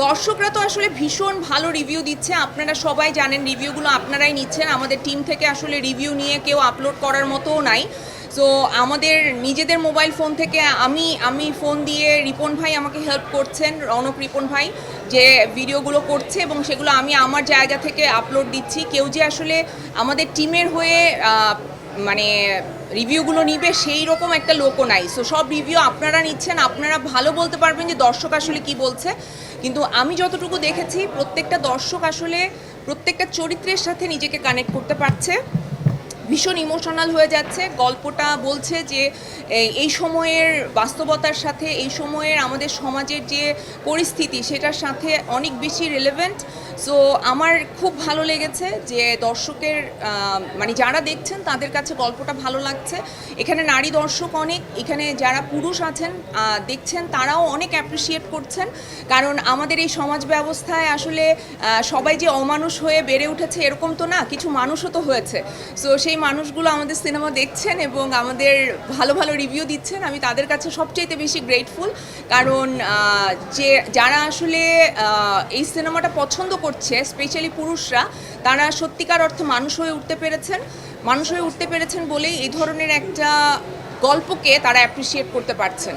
দর্শকরা তো আসলে ভীষণ ভালো রিভিউ দিচ্ছে। আপনারা সবাই জানেন রিভিউগুলো আপনারাই নিচ্ছেন। আমাদের টিম থেকে আসলে রিভিউ নিয়ে কেউ আপলোড করার মতোও নাই। সো আমাদের নিজেদের মোবাইল ফোন থেকে আমি আমি ফোন দিয়ে রিপন ভাই আমাকে হেল্প করছেন, রনক রিপন ভাই, যে ভিডিওগুলো করছে এবং সেগুলো আমি আমার জায়গা থেকে আপলোড দিচ্ছি। কেউ যে আসলে আমাদের টিমের হয়ে মানে রিভিউগুলো নিবে সেই রকম একটা লোকও নাই। সো সব রিভিউ আপনারা নিচ্ছেন, আপনারা ভালো বলতে পারবেন যে দর্শক আসলে কি বলছে। কিন্তু আমি যতটুকু দেখেছি, প্রত্যেকটা দর্শক আসলে প্রত্যেকটা চরিত্রের সাথে নিজেকে কানেক্ট করতে পারছে। ভীষণ ইমোশনাল হয়ে যাচ্ছে। গল্পটা বলছে যে এই- সময়ের বাস্তবতার সাথে, এই সময়ের আমাদের সমাজের যে পরিস্থিতি, সেটার সাথে অনেক বেশি রিলেভেন্ট সো আমার খুব ভালো লেগেছে যে দর্শকের মানে যারা দেখছেন তাদের কাছে গল্পটা ভালো লাগছে। এখানে নারী দর্শক অনেক, এখানে যারা পুরুষ আছেন দেখছেন তারাও অনেক অ্যাপ্রিসিয়েট করছেন। কারণ আমাদের এই সমাজ ব্যবস্থায় আসলে সবাই যে অমানুষ হয়ে বেড়ে উঠেছে এরকম তো না, কিছু মানুষও তো হয়েছে। সো সেই মানুষগুলো আমাদের সিনেমা দেখছেন এবং আমাদের ভালো ভালো রিভিউ দিচ্ছেন। আমি তাদের কাছে সবচেয়ে বেশি গ্রেটফুল কারণ যে, যারা আসলে এই সিনেমাটা পছন্দ করছে স্পেশালি পুরুষরা, তারা সত্যিকার অর্থে মানুষ হয়ে উঠতে পেরেছেন, মানুষ হয়ে উঠতে পেরেছেন বলেই এই ধরনের একটা গল্পকে তারা অ্যাপ্রিসিয়েট করতে পারছেন।